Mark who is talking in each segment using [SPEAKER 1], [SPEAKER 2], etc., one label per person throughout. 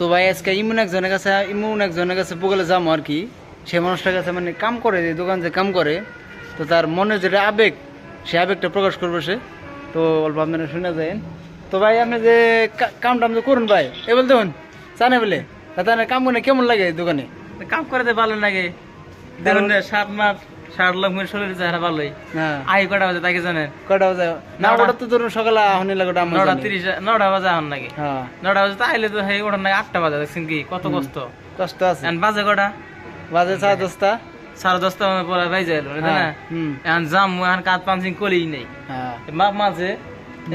[SPEAKER 1] তো ভাই, আজকে ইমন একজনের কাছে ইমন একজনের কাছে বগলে যাব আর কি। সে মানুষটার কাছে মানে কাম করে যে, দোকান যে কাম করে, তো তার মনে যেটা আবেগ, সে আবেগটা প্রকাশ করবে সে। তো অল্প আপনারা শুনে যায় তো ভাই, আপনি যে কাম টাম যে করুন ভাই, এ বলতে হন জানে বলে? তাহলে কাম করে কেমন লাগে দোকানে?
[SPEAKER 2] কাম করতে ভালো লাগে। যে সাত মাস ষাট লোক মিনিট শরীর চেহারা ভালোই। আই কটা বাজে তাকে জানেন?
[SPEAKER 1] কটা বাজে? না
[SPEAKER 2] নটা।
[SPEAKER 1] ওটা তো ধরুন সকালে আহনি লাগে ওটা
[SPEAKER 2] নটা
[SPEAKER 1] জানি।
[SPEAKER 2] তিরিশ নটা বাজে এখন নাকি?
[SPEAKER 1] হ্যাঁ।
[SPEAKER 2] নটা বাজে তাইলে তো হে ওঠার নাকি আটটা বাজে দেখছেন কি? কত কষ্ট।
[SPEAKER 1] কষ্ট আছে।
[SPEAKER 2] বাজে কটা?
[SPEAKER 1] বাজে সাড়ে দশটা।
[SPEAKER 2] সাড়ে দশটা মানে পরে বাইজে এলো না?
[SPEAKER 1] হ্যাঁ,
[SPEAKER 2] এখন যাম এখন কাজ পাঞ্চিং করেই নেই।
[SPEAKER 1] হ্যাঁ।
[SPEAKER 2] মাপ মাঝে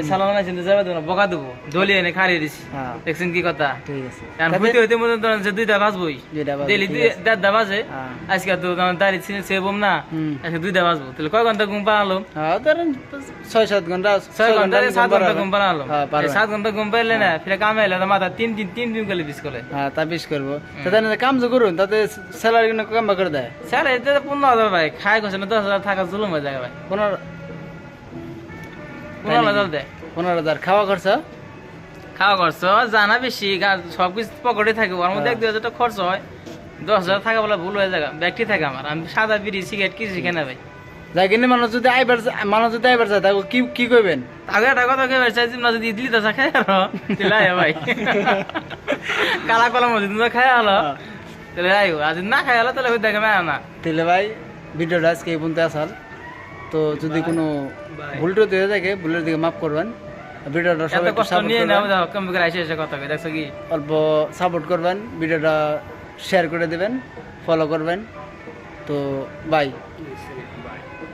[SPEAKER 2] সালাম আনাইছেন যাবে দেবো না বকা দেবো। দলিয়ে এনে খারিয়ে দিছি।
[SPEAKER 1] হ্যাঁ।
[SPEAKER 2] দেখছেন কি কথা?
[SPEAKER 1] ঠিক আছে।
[SPEAKER 2] হইতে হইতে মধ্যে ধরেন যে দুইটা বাজবই। ডেলি। দেড়টা বাজে।
[SPEAKER 1] হ্যাঁ।
[SPEAKER 2] আজকে তো আমার দাড়ি সেবম না আজকে দুইটা বাজবো। তাহলে কয় ঘণ্টা ঘুম পালালো
[SPEAKER 1] হ্যাঁ ধরেন ছয় সাত ঘণ্টা
[SPEAKER 2] ছয়
[SPEAKER 1] ঘণ্টা
[SPEAKER 2] সাত
[SPEAKER 1] ঘণ্টা।
[SPEAKER 2] ঘুম পালালো। সাত ঘণ্টা ঘুম পাইলে না ফিরে কামে এলে মাথা তিন দিন তিন দিন করে বিশ করে
[SPEAKER 1] হ্যাঁ তা বেশ করব। তাতে কাম যে করুন তাতে স্যালারি কাম করে দেয়?
[SPEAKER 2] তো পনেরো হাজার ভাই খাই করছে না দশ হাজার থাকা জুলুম হয়ে যায় ভাই।
[SPEAKER 1] পনেরো
[SPEAKER 2] পনেরো হাজার দেয়
[SPEAKER 1] পনেরো হাজার। খাওয়া খরচা?
[SPEAKER 2] খাওয়া খরচ জানা বেশি সব কিছু পকেটে থাকে। ওর মধ্যে এক দুই হাজার টাকা খরচ হয়। দশ হাজার থাকা বলে ভুল হয়ে যায় ব্যাগটি থাকে আমার। আমি সাদা বিড়ি সিগারেট কিছু ভাই।
[SPEAKER 1] যাই কিনে মানুষ যদি আইবার মানুষ যদি আইবার যায় তাকে কি কি করবেন
[SPEAKER 2] আগে একটা কথা কে চাইছি না যদি ইডলি তো খাই তাহলে আয় ভাই। কালা কলম যদি না খাই তাহলে আয় আর যদি না খাই তাহলে হয়ে দেখে না।
[SPEAKER 1] তাহলে ভাই ভিডিওটা আজকে এই পর্যন্ত আসাল। তো যদি কোনো ভুল দিয়ে থাকে ভুলের দিকে মাফ করবেন। ভিডিওটা সবাই অল্প সাপোর্ট করবেন ভিডিওটা শেয়ার করে দিবেন ফলো করবেন। তো বাই